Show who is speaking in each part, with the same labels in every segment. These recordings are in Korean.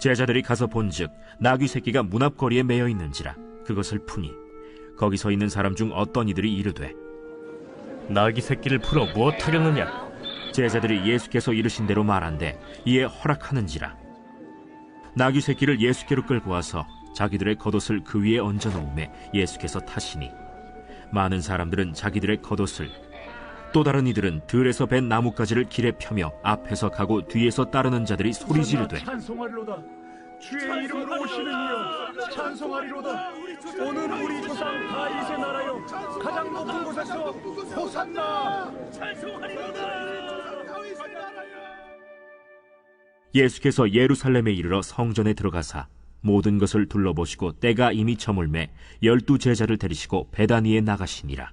Speaker 1: 제자들이 가서 본즉 나귀 새끼가 문 앞 거리에 매여 있는지라 그것을 푸니 거기 서 있는 사람 중 어떤 이들이 이르되
Speaker 2: 나귀 새끼를 풀어 무엇하겠느냐?
Speaker 1: 제자들이 예수께서 이르신 대로 말한대 이에 허락하는지라 나귀 새끼를 예수께로 끌고 와서 자기들의 겉옷을 그 위에 얹어 놓음에 예수께서 타시니 많은 사람들은 자기들의 겉옷을 또 다른 이들은 들에서 벤 나뭇가지를 길에 펴며 앞에서 가고 뒤에서 따르는 자들이 소리 지르되
Speaker 3: 찬송하리로다. 주의 이름으로 오시는 이여 찬송하리로다. 오늘 우리 조상 다윗의 나라여 가장 높은 곳에서 호산나.
Speaker 1: 예수께서 예루살렘에 이르러 성전에 들어가사 모든 것을 둘러보시고 때가 이미 저물매 열두 제자를 데리시고 베다니에 나가시니라.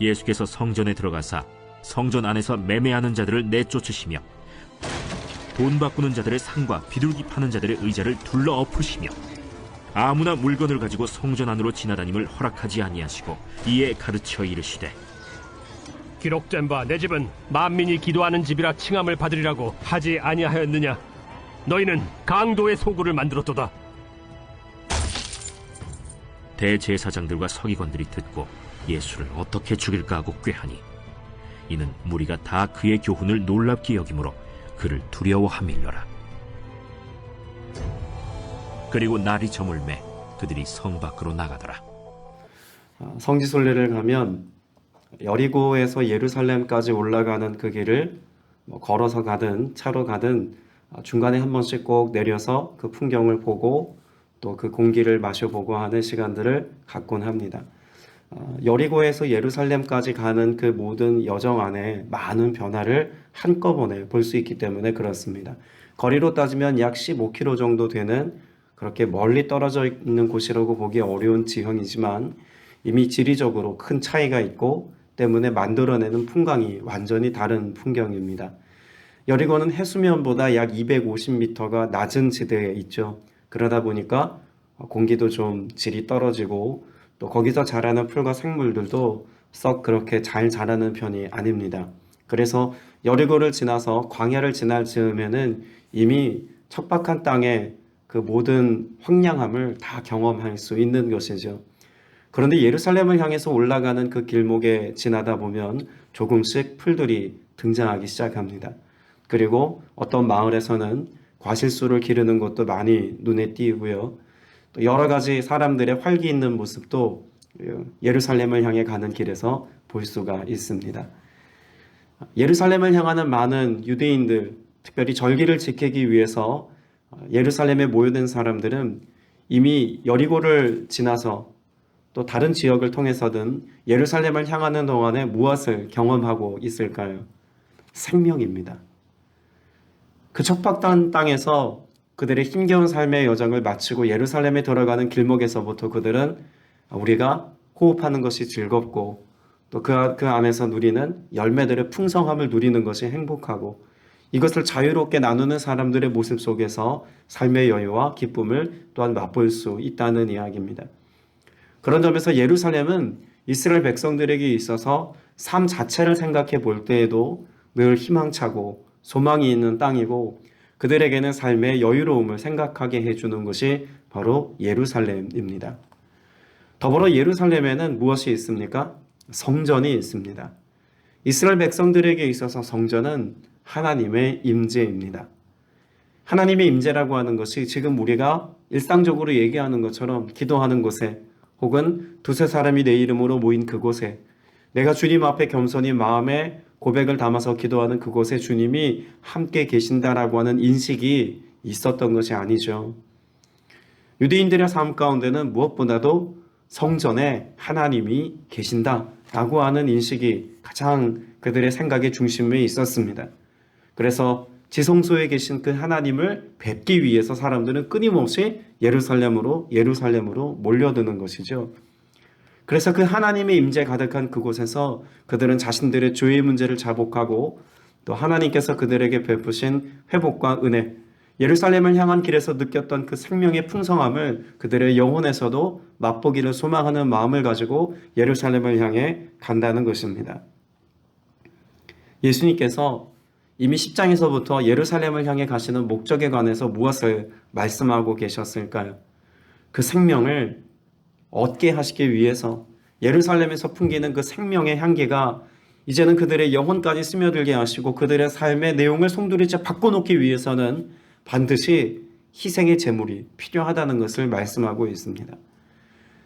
Speaker 1: 예수께서 성전에 들어가사 성전 안에서 매매하는 자들을 내쫓으시며 돈 바꾸는 자들의 상과 비둘기 파는 자들의 의자를 둘러 엎으시며 아무나 물건을 가지고 성전 안으로 지나다님을 허락하지 아니하시고 이에 가르쳐 이르시되
Speaker 2: 기록된 바 내 집은 만민이 기도하는 집이라 칭함을 받으리라고 하지 아니하였느냐? 너희는 강도의 소굴을 만들었도다.
Speaker 1: 대제사장들과 서기관들이 듣고 예수를 어떻게 죽일까 하고 꾀하니 이는 무리가 다 그의 교훈을 놀랍게 여김으로 그를 두려워함일러라 그리고 날이 저물매 그들이 성 밖으로 나가더라
Speaker 4: 아, 성지순례를 가면 여리고에서 예루살렘까지 올라가는 그 길을 뭐 걸어서 가든 차로 가든 아, 중간에 한 번씩 꼭 내려서 그 풍경을 보고 또 그 공기를 마셔보고 하는 시간들을 갖곤 합니다. 어, 여리고에서 예루살렘까지 가는 그 모든 여정 안에 많은 변화를 한꺼번에 볼 수 있기 때문에 그렇습니다. 거리로 따지면 약 15km 정도 되는 그렇게 멀리 떨어져 있는 곳이라고 보기 어려운 지형이지만 이미 지리적으로 큰 차이가 있고 때문에 만들어내는 풍광이 완전히 다른 풍경입니다. 여리고는 해수면보다 약 250m가 낮은 지대에 있죠. 그러다 보니까 공기도 좀 질이 떨어지고 또 거기서 자라는 풀과 생물들도 썩 그렇게 잘 자라는 편이 아닙니다. 그래서 여리고를 지나서 광야를 지날 즈음에는 이미 척박한 땅에 그 모든 황량함을 다 경험할 수 있는 것이죠. 그런데 예루살렘을 향해서 올라가는 그 길목에 지나다 보면 조금씩 풀들이 등장하기 시작합니다. 그리고 어떤 마을에서는 과실수를 기르는 것도 많이 눈에 띄고요. 또 여러 가지 사람들의 활기 있는 모습도 예루살렘을 향해 가는 길에서 볼 수가 있습니다. 예루살렘을 향하는 많은 유대인들, 특별히 절기를 지키기 위해서 예루살렘에 모여든 사람들은 이미 여리고를 지나서 또 다른 지역을 통해서든 예루살렘을 향하는 동안에 무엇을 경험하고 있을까요? 생명입니다. 그 척박한 땅에서 그들의 힘겨운 삶의 여정을 마치고 예루살렘에 들어가는 길목에서부터 그들은 우리가 호흡하는 것이 즐겁고 또 그 그 안에서 누리는 열매들의 풍성함을 누리는 것이 행복하고 이것을 자유롭게 나누는 사람들의 모습 속에서 삶의 여유와 기쁨을 또한 맛볼 수 있다는 이야기입니다. 그런 점에서 예루살렘은 이스라엘 백성들에게 있어서 삶 자체를 생각해 볼 때에도 늘 희망차고 소망이 있는 땅이고 그들에게는 삶의 여유로움을 생각하게 해주는 것이 바로 예루살렘입니다. 더불어 예루살렘에는 무엇이 있습니까? 성전이 있습니다. 이스라엘 백성들에게 있어서 성전은 하나님의 임재입니다. 하나님의 임재라고 하는 것이 지금 우리가 일상적으로 얘기하는 것처럼 기도하는 곳에 혹은 두세 사람이 내 이름으로 모인 그곳에 내가 주님 앞에 겸손히 마음에 고백을 담아서 기도하는 그곳에 주님이 함께 계신다라고 하는 인식이 있었던 것이 아니죠. 유대인들의 삶 가운데는 무엇보다도 성전에 하나님이 계신다라고 하는 인식이 가장 그들의 생각의 중심에 있었습니다. 그래서 지성소에 계신 그 하나님을 뵙기 위해서 사람들은 끊임없이 예루살렘으로 예루살렘으로 몰려드는 것이죠. 그래서 그 하나님의 임재 가득한 그곳에서 그들은 자신들의 죄의 문제를 자복하고 또 하나님께서 그들에게 베푸신 회복과 은혜, 예루살렘을 향한 길에서 느꼈던 그 생명의 풍성함을 그들의 영혼에서도 맛보기를 소망하는 마음을 가지고 예루살렘을 향해 간다는 것입니다. 예수님께서 이미 10장에서부터 예루살렘을 향해 가시는 목적에 관해서 무엇을 말씀하고 계셨을까요? 그 생명을 얻게 하시기 위해서 예루살렘에서 풍기는 그 생명의 향기가 이제는 그들의 영혼까지 스며들게 하시고 그들의 삶의 내용을 송두리째 바꿔놓기 위해서는 반드시 희생의 제물이 필요하다는 것을 말씀하고 있습니다.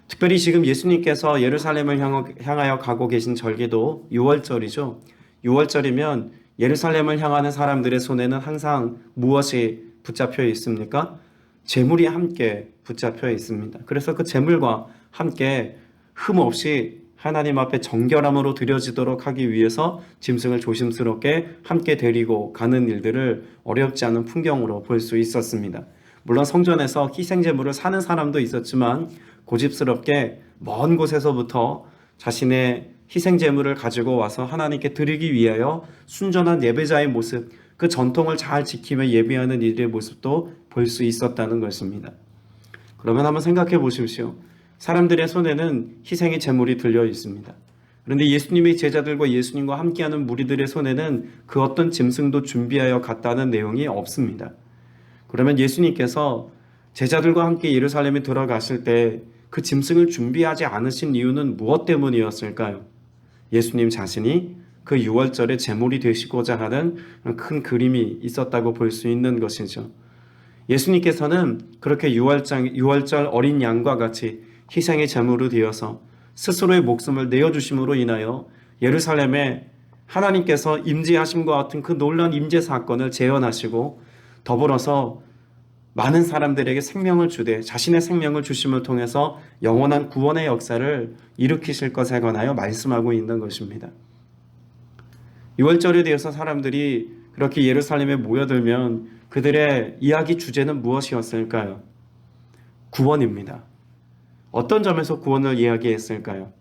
Speaker 4: 특별히 지금 예수님께서 예루살렘을 향하여 가고 계신 절기도 6월절이죠. 6월절이면 예루살렘을 향하는 사람들의 손에는 항상 무엇이 붙잡혀 있습니까? 재물이 함께 붙잡혀 있습니다. 그래서 그 재물과 함께 흠 없이 하나님 앞에 정결함으로 드려지도록 하기 위해서 짐승을 조심스럽게 함께 데리고 가는 일들을 어렵지 않은 풍경으로 볼 수 있었습니다. 물론 성전에서 희생제물을 사는 사람도 있었지만 고집스럽게 먼 곳에서부터 자신의 희생제물을 가지고 와서 하나님께 드리기 위하여 순전한 예배자의 모습, 그 전통을 잘 지키며 예배하는 이들의 모습도 볼 수 있었다는 것입니다. 그러면 한번 생각해 보십시오. 사람들의 손에는 희생의 제물이 들려 있습니다. 그런데 예수님의 제자들과 예수님과 함께하는 무리들의 손에는 그 어떤 짐승도 준비하여 갔다는 내용이 없습니다. 그러면 예수님께서 제자들과 함께 예루살렘에 들어가실 때그 짐승을 준비하지 않으신 이유는 무엇 때문이었을까요? 예수님 자신이 그 6월절의 제물이 되시고자 하는 큰 그림이 있었다고 볼 수 있는 것이죠. 예수님께서는 그렇게 6월절, 6월절 어린 양과 같이 희생의 제물로 되어서 스스로의 목숨을 내어주심으로 인하여 예루살렘에 하나님께서 임재하심과 같은 그 놀라운 임재 사건을 재현하시고 더불어서 많은 사람들에게 생명을 주되 자신의 생명을 주심을 통해서 영원한 구원의 역사를 일으키실 것에 관하여 말씀하고 있는 것입니다. 6월절에 대해서 사람들이 그렇게 예루살렘에 모여들면 그들의 이야기 주제는 무엇이었을까요? 구원입니다. 어떤 점에서 구원을 이야기했을까요?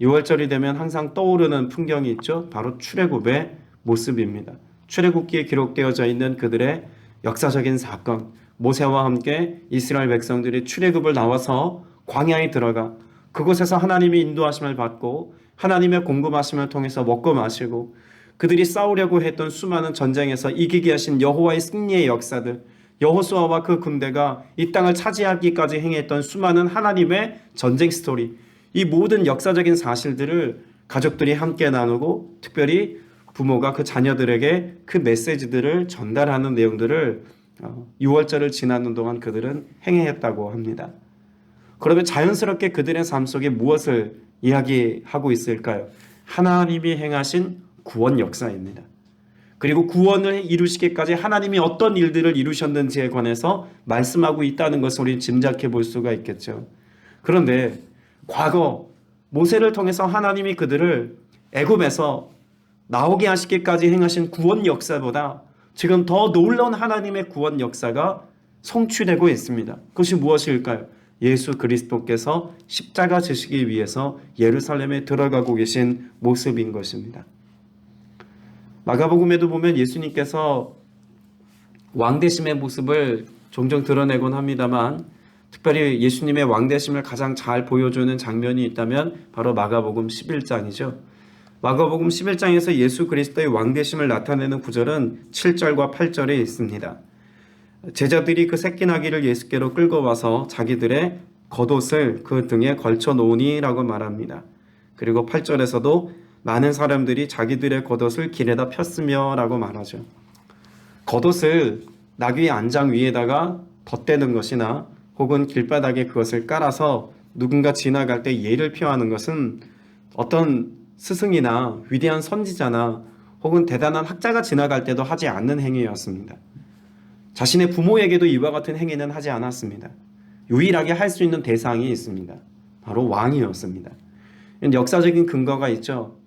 Speaker 4: 6월절이 되면 항상 떠오르는 풍경이 있죠. 바로 출애굽의 모습입니다. 출애굽기에 기록되어져 있는 그들의 역사적인 사건, 모세와 함께 이스라엘 백성들이 출애굽을 나와서 광야에 들어가 그곳에서 하나님의 인도하심을 받고 하나님의 공급하심을 통해서 먹고 마시고 그들이 싸우려고 했던 수많은 전쟁에서 이기게 하신 여호와의 승리의 역사들 여호수아와 그 군대가 이 땅을 차지하기까지 행했던 수많은 하나님의 전쟁 스토리 이 모든 역사적인 사실들을 가족들이 함께 나누고 특별히 부모가 그 자녀들에게 그 메시지들을 전달하는 내용들을 6월절을 지나는 동안 그들은 행했다고 합니다. 그러면 자연스럽게 그들의 삶 속에 무엇을 이야기하고 있을까요? 하나님이 행하신 구원 역사입니다. 그리고 구원을 이루시기까지 하나님이 어떤 일들을 이루셨는지에 관해서 말씀하고 있다는 것을 우리 짐작해 볼 수가 있겠죠. 그런데 과거 모세를 통해서 하나님이 그들을 애굽에서 나오게 하시기까지 행하신 구원 역사보다 지금 더 놀라운 하나님의 구원 역사가 성취되고 있습니다. 그것이 무엇일까요? 예수 그리스도께서 십자가 지시기 위해서 예루살렘에 들어가고 계신 모습인 것입니다. 마가복음에도 보면 예수님께서 왕대심의 모습을 종종 드러내곤 합니다만 특별히 예수님의 왕대심을 가장 잘 보여주는 장면이 있다면 바로 마가복음 11장이죠. 마가복음 11장에서 예수 그리스도의 왕대심을 나타내는 구절은 7절과 8절에 있습니다. 제자들이 그 새끼 나귀를 예수께로 끌고 와서 자기들의 겉옷을 그 등에 걸쳐 놓으니라고 말합니다. 그리고 8절에서도 많은 사람들이 자기들의 겉옷을 길에다 폈으며라고 말하죠. 겉옷을 나귀의 안장 위에다가 덧대는 것이나 혹은 길바닥에 그것을 깔아서 누군가 지나갈 때 예를 표하는 것은 어떤 스승이나 위대한 선지자나 혹은 대단한 학자가 지나갈 때도 하지 않는 행위였습니다. 자신의 부모에게도 이와 같은 행위는 하지 않았습니다. 유일하게 할 수 있는 대상이 있습니다. 바로 왕이었습니다. 역사적인 근거가 있죠.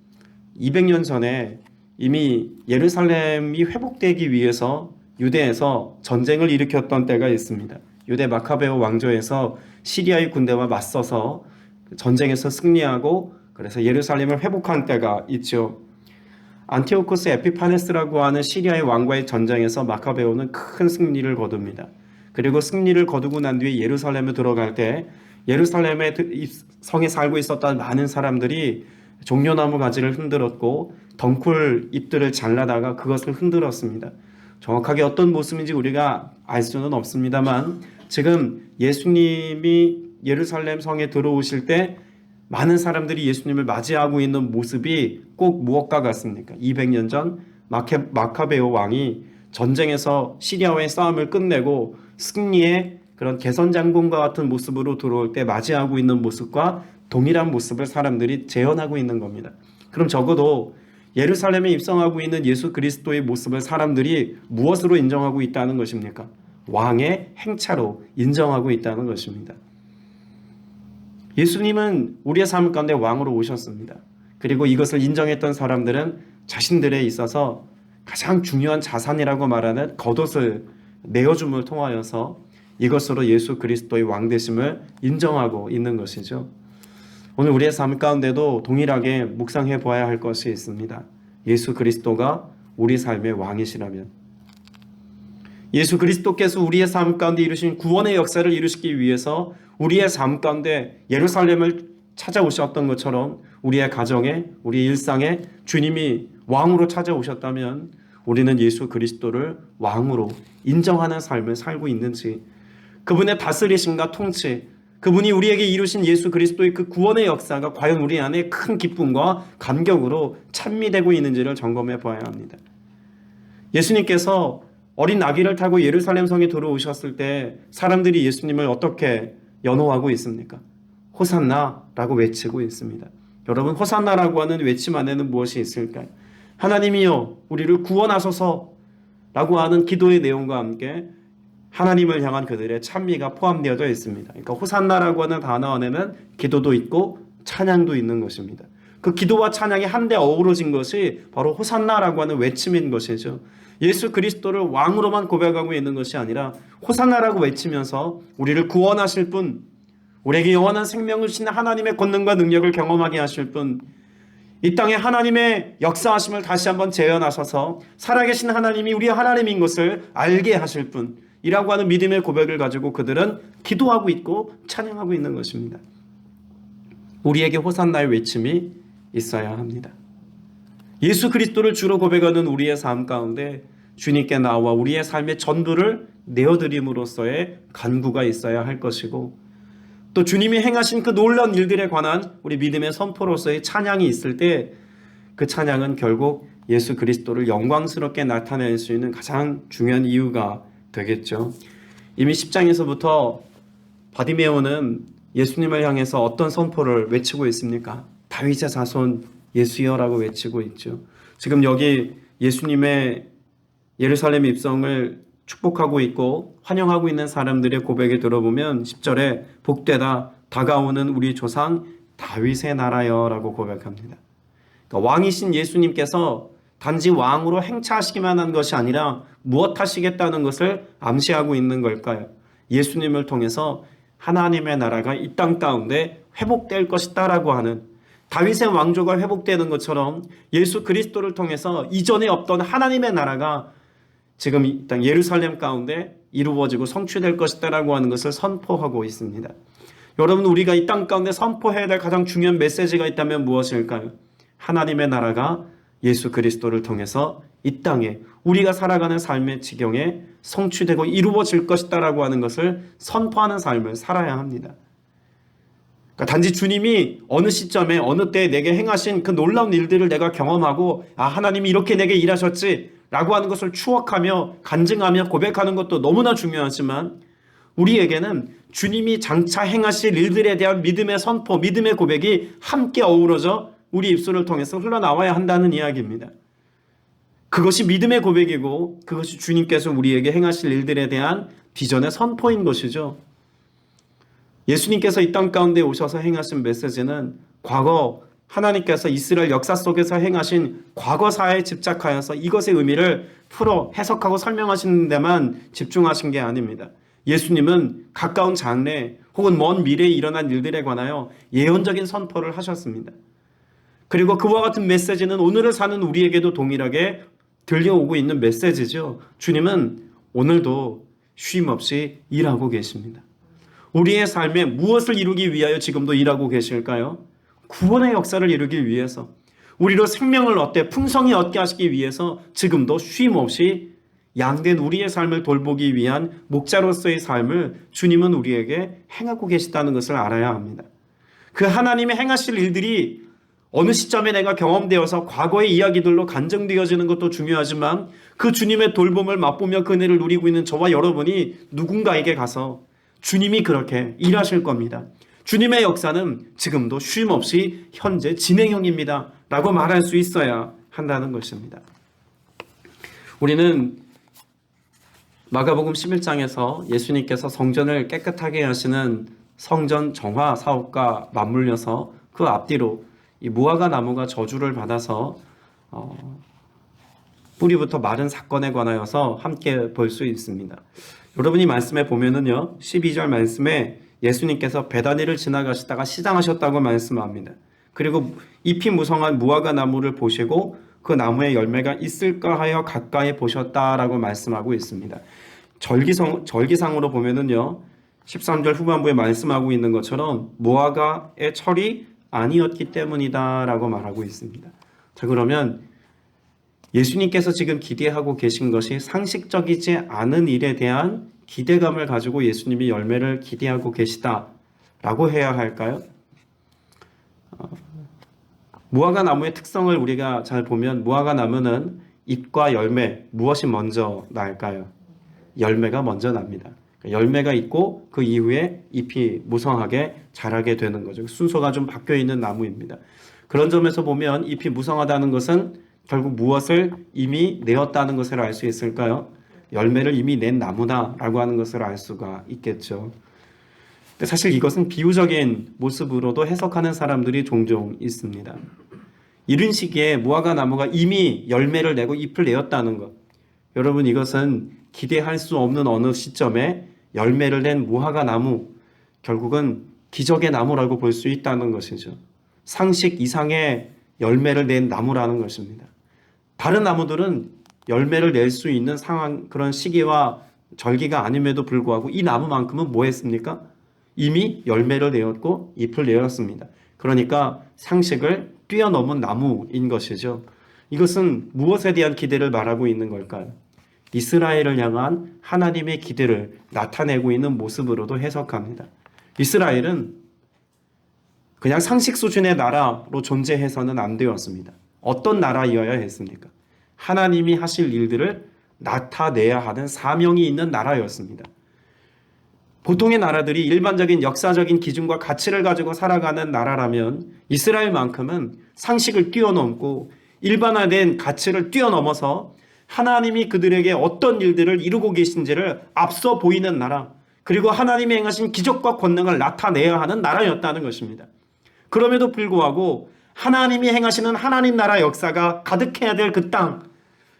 Speaker 4: 200년 전에 이미 예루살렘이 회복되기 위해서 유대에서 전쟁을 일으켰던 때가 있습니다. 유대 마카베오 왕조에서 시리아의 군대와 맞서서 전쟁에서 승리하고 그래서 예루살렘을 회복한 때가 있죠. 안티오코스 에피파네스라고 하는 시리아의 왕과의 전쟁에서 마카베오는 큰 승리를 거둡니다. 그리고 승리를 거두고 난 뒤에 예루살렘에 들어갈 때 예루살렘의 성에 살고 있었던 많은 사람들이 종려나무 가지를 흔들었고 덩굴 잎들을 잘라다가 그것을 흔들었습니다. 정확하게 어떤 모습인지 우리가 알 수는 없습니다만 지금 예수님이 예루살렘 성에 들어오실 때 많은 사람들이 예수님을 맞이하고 있는 모습이 꼭 무엇과 같습니까? 200년 전 마케, 마카베오 왕이 전쟁에서 시리아와의 싸움을 끝내고 승리의 그런 개선 장군과 같은 모습으로 들어올 때 맞이하고 있는 모습과 동일한 모습을 사람들이 재현하고 있는 겁니다. 그럼 적어도 예루살렘에 입성하고 있는 예수 그리스도의 모습을 사람들이 무엇으로 인정하고 있다는 것입니까? 왕의 행차로 인정하고 있다는 것입니다. 예수님은 우리의 삶 가운데 왕으로 오셨습니다. 그리고 이것을 인정했던 사람들은 자신들에 있어서 가장 중요한 자산이라고 말하는 겉옷을 내어줌을 통하여서 이것으로 예수 그리스도의 왕 되심을 인정하고 있는 것이죠. 오늘 우리의 삶 가운데도 동일하게 묵상해 보아야 할 것이 있습니다. 예수 그리스도가 우리 삶의 왕이시라면 예수 그리스도께서 우리의 삶 가운데 이루신 구원의 역사를 이루시기 위해서 우리의 삶 가운데 예루살렘을 찾아오셨던 것처럼 우리의 가정에 우리의 일상에 주님이 왕으로 찾아오셨다면 우리는 예수 그리스도를 왕으로 인정하는 삶을 살고 있는지 그분의 다스리심과 통치 그분이 우리에게 이루신 예수 그리스도의 그 구원의 역사가 과연 우리 안에 큰 기쁨과 감격으로 찬미되고 있는지를 점검해 보아야 합니다. 예수님께서 어린 아기를 타고 예루살렘 성에 들어오셨을 때 사람들이 예수님을 어떻게 연호하고 있습니까? 호산나라고 외치고 있습니다. 여러분 호산나라고 하는 외침 안에는 무엇이 있을까요? 하나님이여 우리를 구원하소서라고 하는 기도의 내용과 함께 하나님을 향한 그들의 찬미가 포함되어져 있습니다. 그러니까 호산나라고 하는 단어 안에는 기도도 있고 찬양도 있는 것입니다. 그 기도와 찬양이 한데 어우러진 것이 바로 호산나라고 하는 외침인 것이죠. 예수 그리스도를 왕으로만 고백하고 있는 것이 아니라 호산나라고 외치면서 우리를 구원하실 분, 우리에게 영원한 생명을 주신 하나님의 권능과 능력을 경험하게 하실 분, 이 땅에 하나님의 역사하심을 다시 한번 재현하셔서 살아계신 하나님이 우리 하나님인 것을 알게 하실 분, 이라고 하는 믿음의 고백을 가지고 그들은 기도하고 있고 찬양하고 있는 것입니다. 우리에게 호산나의 외침이 있어야 합니다. 예수 그리스도를 주로 고백하는 우리의 삶 가운데 주님께 나와 우리의 삶의 전부를 내어드림으로써의 간구가 있어야 할 것이고 또 주님이 행하신 그 놀라운 일들에 관한 우리 믿음의 선포로서의 찬양이 있을 때 그 찬양은 결국 예수 그리스도를 영광스럽게 나타낼 수 있는 가장 중요한 이유가 되겠죠. 이미 10장에서부터 바디메오는 예수님을 향해서 어떤 선포를 외치고 있습니까? 다윗의 자손 예수여라고 외치고 있죠. 지금 여기 예수님의 예루살렘 입성을 축복하고 있고 환영하고 있는 사람들의 고백에 들어보면 10절에 복되다 다가오는 우리 조상 다윗의 나라여라고 고백합니다. 그러니까 왕이신 예수님께서 단지 왕으로 행차하시기만 한 것이 아니라 무엇 하시겠다는 것을 암시하고 있는 걸까요? 예수님을 통해서 하나님의 나라가 이 땅 가운데 회복될 것이다라고 하는 다윗의 왕조가 회복되는 것처럼 예수 그리스도를 통해서 이전에 없던 하나님의 나라가 지금 이 땅 예루살렘 가운데 이루어지고 성취될 것이다라고 하는 것을 선포하고 있습니다. 여러분 우리가 이 땅 가운데 선포해야 될 가장 중요한 메시지가 있다면 무엇일까요? 하나님의 나라가 예수 그리스도를 통해서 이 땅에 우리가 살아가는 삶의 지경에 성취되고 이루어질 것이다라고 하는 것을 선포하는 삶을 살아야 합니다. 그러니까 단지 주님이 어느 시점에 어느 때에 내게 행하신 그 놀라운 일들을 내가 경험하고 아 하나님이 이렇게 내게 일하셨지 라고 하는 것을 추억하며 간증하며 고백하는 것도 너무나 중요하지만 우리에게는 주님이 장차 행하실 일들에 대한 믿음의 선포, 믿음의 고백이 함께 어우러져 우리 입술을 통해서 흘러나와야 한다는 이야기입니다. 그것이 믿음의 고백이고 그것이 주님께서 우리에게 행하실 일들에 대한 비전의 선포인 것이죠. 예수님께서 이 땅 가운데 오셔서 행하신 메시지는 과거 하나님께서 이스라엘 역사 속에서 행하신 과거사에 집착하여서 이것의 의미를 풀어 해석하고 설명하시는 데만 집중하신 게 아닙니다. 예수님은 가까운 장래 혹은 먼 미래에 일어난 일들에 관하여 예언적인 선포를 하셨습니다. 그리고 그와 같은 메시지는 오늘을 사는 우리에게도 동일하게 들려오고 있는 메시지죠. 주님은 오늘도 쉼 없이 일하고 계십니다. 우리의 삶에 무엇을 이루기 위하여 지금도 일하고 계실까요? 구원의 역사를 이루기 위해서 우리로 생명을 얻되 풍성히 얻게 하시기 위해서 지금도 쉼 없이 양된 우리의 삶을 돌보기 위한 목자로서의 삶을 주님은 우리에게 행하고 계시다는 것을 알아야 합니다. 그 하나님의 행하실 일들이 어느 시점에 내가 경험되어서 과거의 이야기들로 간증되어지는 것도 중요하지만 그 주님의 돌봄을 맛보며 그 은혜를 누리고 있는 저와 여러분이 누군가에게 가서 주님이 그렇게 일하실 겁니다. 주님의 역사는 지금도 쉼 없이 현재 진행형입니다. 라고 말할 수 있어야 한다는 것입니다. 우리는 마가복음 11장에서 예수님께서 성전을 깨끗하게 하시는 성전 정화 사업과 맞물려서 그 앞뒤로 이 무화과 나무가 저주를 받아서 어, 뿌리부터 마른 사건에 관하여서 함께 볼 수 있습니다. 여러분이 말씀에 보면은요, 12절 말씀에 예수님께서 베다니를 지나가시다가 시장하셨다고 말씀합니다. 그리고 잎이 무성한 무화과 나무를 보시고 그 나무에 열매가 있을까 하여 가까이 보셨다라고 말씀하고 있습니다. 절기성, 절기상으로 보면은요, 13절 후반부에 말씀하고 있는 것처럼 무화과의 철이 아니었기 때문이다라고 말하고 있습니다. 자, 그러면 예수님께서 지금 기대하고 계신 것이 상식적이지 않은 일에 대한 기대감을 가지고 예수님이 열매를 기대하고 계시다라고 해야 할까요? 어, 무화과 나무의 특성을 우리가 잘 보면 무화과 나무는 잎과 열매 무엇이 먼저 날까요? 열매가 먼저 납니다. 열매가 있고 그 이후에 잎이 무성하게 자라게 되는 거죠. 순서가 좀 바뀌어 있는 나무입니다. 그런 점에서 보면 잎이 무성하다는 것은 결국 무엇을 이미 내었다는 것을 알 수 있을까요? 열매를 이미 낸 나무다라고 하는 것을 알 수가 있겠죠. 사실 이것은 비유적인 모습으로도 해석하는 사람들이 종종 있습니다. 이른 시기에 무화과 나무가 이미 열매를 내고 잎을 내었다는 것. 여러분 이것은 기대할 수 없는 어느 시점에 열매를 낸 무화과 나무 결국은 기적의 나무라고 볼 수 있다는 것이죠. 상식 이상의 열매를 낸 나무라는 것입니다. 다른 나무들은 열매를 낼 수 있는 상황 그런 시기와 절기가 아님에도 불구하고 이 나무만큼은 뭐 했습니까? 이미 열매를 내었고 잎을 내었습니다. 그러니까 상식을 뛰어넘은 나무인 것이죠. 이것은 무엇에 대한 기대를 말하고 있는 걸까요? 이스라엘을 향한 하나님의 기대를 나타내고 있는 모습으로도 해석합니다. 이스라엘은 그냥 상식 수준의 나라로 존재해서는 안 되었습니다. 어떤 나라이어야 했습니까? 하나님이 하실 일들을 나타내야 하는 사명이 있는 나라였습니다. 보통의 나라들이 일반적인 역사적인 기준과 가치를 가지고 살아가는 나라라면 이스라엘만큼은 상식을 뛰어넘고 일반화된 가치를 뛰어넘어서 하나님이 그들에게 어떤 일들을 이루고 계신지를 앞서 보이는 나라, 그리고 하나님이 행하신 기적과 권능을 나타내야 하는 나라였다는 것입니다. 그럼에도 불구하고 하나님이 행하시는 하나님 나라 역사가 가득해야 될 그 땅,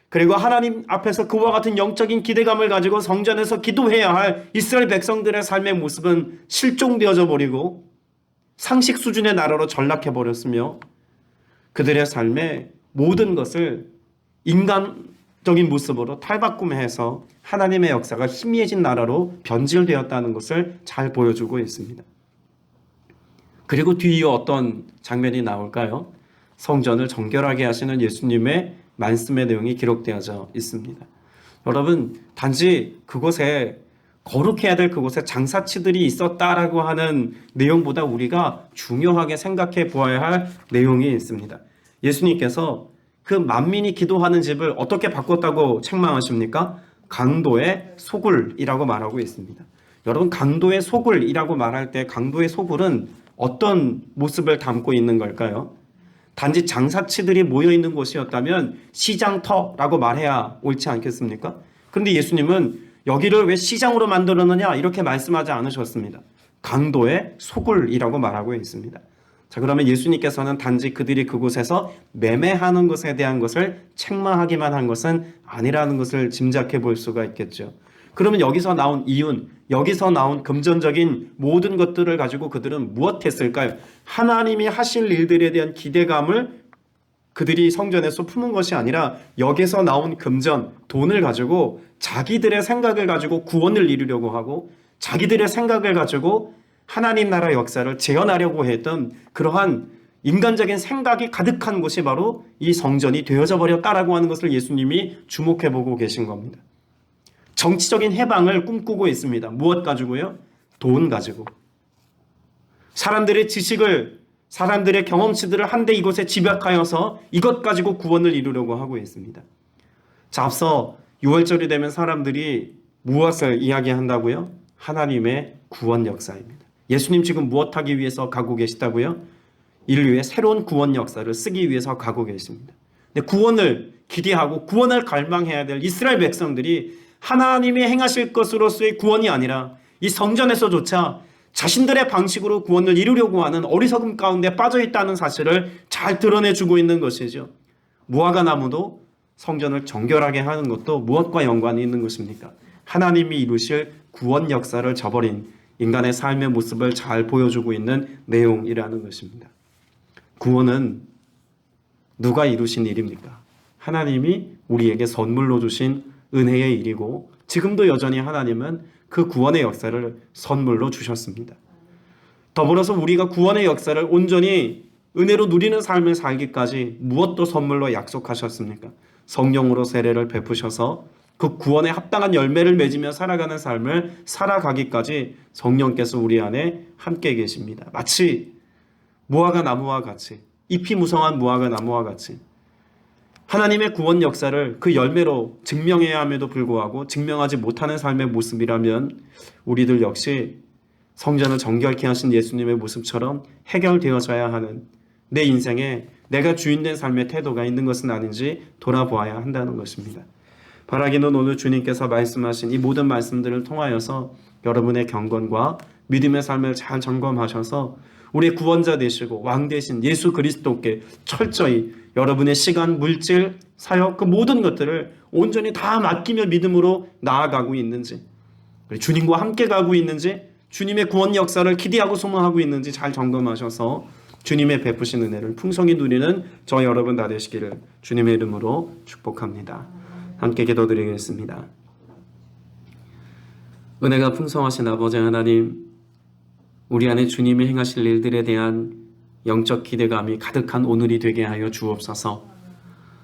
Speaker 4: 그리고 하나님 앞에서 그와 같은 영적인 기대감을 가지고 성전에서 기도해야 할 이스라엘 백성들의 삶의 모습은 실종되어져 버리고 상식 수준의 나라로 전락해 버렸으며 그들의 삶의 모든 것을 인간 적인 모습으로 탈바꿈해서 하나님의 역사가 희미해진 나라로 변질되었다는 것을 잘 보여주고 있습니다. 그리고 뒤이어 어떤 장면이 나올까요? 성전을 정결하게 하시는 예수님의 말씀의 내용이 기록되어져 있습니다. 여러분, 단지 그곳에 거룩해야 될 그곳에 장사치들이 있었다라고 하는 내용보다 우리가 중요하게 생각해 보아야 할 내용이 있습니다. 예수님께서 그 만민이 기도하는 집을 어떻게 바꿨다고 책망하십니까? 강도의 소굴이라고 말하고 있습니다. 여러분 강도의 소굴이라고 말할 때 강도의 소굴은 어떤 모습을 담고 있는 걸까요? 단지 장사치들이 모여 있는 곳이었다면 시장터라고 말해야 옳지 않겠습니까? 그런데 예수님은 여기를 왜 시장으로 만들었느냐 이렇게 말씀하지 않으셨습니다. 강도의 소굴이라고 말하고 있습니다. 자, 그러면 예수님께서는 단지 그들이 그곳에서 매매하는 것에 대한 것을 책망하기만 한 것은 아니라는 것을 짐작해 볼 수가 있겠죠. 그러면 여기서 나온 이윤, 여기서 나온 금전적인 모든 것들을 가지고 그들은 무엇했을까요? 하나님이 하실 일들에 대한 기대감을 그들이 성전에서 품은 것이 아니라 여기서 나온 금전, 돈을 가지고 자기들의 생각을 가지고 구원을 이루려고 하고 자기들의 생각을 가지고 하나님 나라 역사를 재현하려고 했던 그러한 인간적인 생각이 가득한 곳이 바로 이 성전이 되어져 버렸다라고 하는 것을 예수님이 주목해 보고 계신 겁니다. 정치적인 해방을 꿈꾸고 있습니다. 무엇 가지고요? 돈 가지고. 사람들의 지식을 사람들의 경험치들을 한데 이곳에 집약하여서 이것 가지고 구원을 이루려고 하고 있습니다. 자, 앞서 6월절이 되면 사람들이 무엇을 이야기한다고요? 하나님의 구원 역사입니다. 예수님 지금 무엇하기 위해서 가고 계시다고요? 인류의 새로운 구원 역사를 쓰기 위해서 가고 계십니다. 근데 구원을 기대하고 구원을 갈망해야 될 이스라엘 백성들이 하나님이 행하실 것으로서의 구원이 아니라 이 성전에서조차 자신들의 방식으로 구원을 이루려고 하는 어리석음 가운데 빠져 있다는 사실을 잘 드러내주고 있는 것이죠. 무화과 나무도 성전을 정결하게 하는 것도 무엇과 연관이 있는 것입니까? 하나님이 이루실 구원 역사를 저버린 인간의 삶의 모습을 잘 보여주고 있는 내용이라는 것입니다. 구원은 누가 이루신 일입니까? 하나님이 우리에게 선물로 주신 은혜의 일이고 지금도 여전히 하나님은 그 구원의 역사를 선물로 주셨습니다. 더불어서 우리가 구원의 역사를 온전히 은혜로 누리는 삶을 살기까지 무엇도 선물로 약속하셨습니까? 성령으로 세례를 베푸셔서 그 구원에 합당한 열매를 맺으며 살아가는 삶을 살아가기까지 성령께서 우리 안에 함께 계십니다. 마치 무화과 나무와 같이 잎이 무성한 무화과 나무와 같이 하나님의 구원 역사를 그 열매로 증명해야 함에도 불구하고 증명하지 못하는 삶의 모습이라면 우리들 역시 성전을 정결케 하신 예수님의 모습처럼 해결되어져야 하는 내 인생에 내가 주인된 삶의 태도가 있는 것은 아닌지 돌아보아야 한다는 것입니다. 바라기는 오늘 주님께서 말씀하신 이 모든 말씀들을 통하여서 여러분의 경건과 믿음의 삶을 잘 점검하셔서 우리 구원자 되시고 왕 되신 예수 그리스도께 철저히 여러분의 시간, 물질, 사역 그 모든 것들을 온전히 다 맡기며 믿음으로 나아가고 있는지 주님과 함께 가고 있는지 주님의 구원 역사를 기대하고 소망하고 있는지 잘 점검하셔서 주님의 베푸신 은혜를 풍성히 누리는 저 여러분 다 되시기를 주님의 이름으로 축복합니다. 함께 기도드리겠습니다. 은혜가 풍성하신 아버지 하나님 우리 안에 주님이 행하실 일들에 대한 영적 기대감이 가득한 오늘이 되게 하여 주옵소서.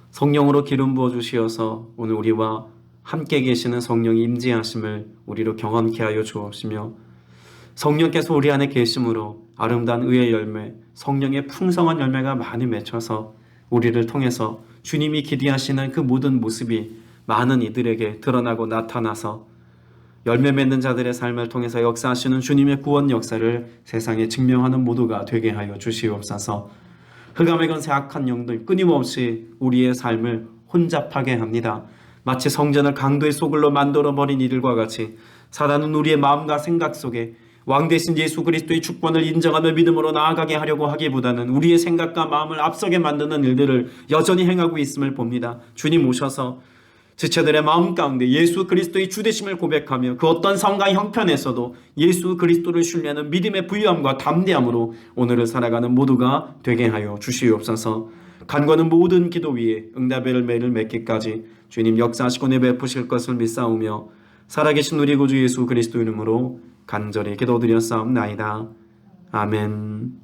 Speaker 4: 성령으로 기름 부어 주시어서 오늘 우리와 함께 계시는 성령이 임재하심을 우리로 경험케 하여 주옵시며 성령께서 우리 안에 계심으로 아름다운 의의 열매, 성령의 풍성한 열매가 많이 맺혀서 우리를 통해서 주님이 기대하시는 그 모든 모습이 많은 이들에게 드러나고 나타나서 열매 맺는 자들의 삶을 통해서 역사하시는 주님의 구원 역사를 세상에 증명하는 모두가 되게 하여 주시옵소서. 흑암에 건새 악한 영들 끊임없이 우리의 삶을 혼잡하게 합니다. 마치 성전을 강도의 소굴로 만들어 버린 이들과 같이 사단은 우리의 마음과 생각 속에 왕 대신 예수 그리스도의 주권을 인정하며 믿음으로 나아가게 하려고 하기보다는 우리의 생각과 마음을 앞서게 만드는 일들을 여전히 행하고 있음을 봅니다. 주님 오셔서 지체들의 마음 가운데 예수 그리스도의 주되심을 고백하며 그 어떤 상과 형편에서도 예수 그리스도를 신뢰하는 믿음의 부유함과 담대함으로 오늘을 살아가는 모두가 되게 하여 주시옵소서. 간과는 모든 기도 위에 응답의 열매를 맺기까지 주님 역사하시고 내베푸실 것을 믿사오며 살아계신 우리 구주 예수 그리스도 이름으로 간절히 기도드렸사옵나이다. 아멘.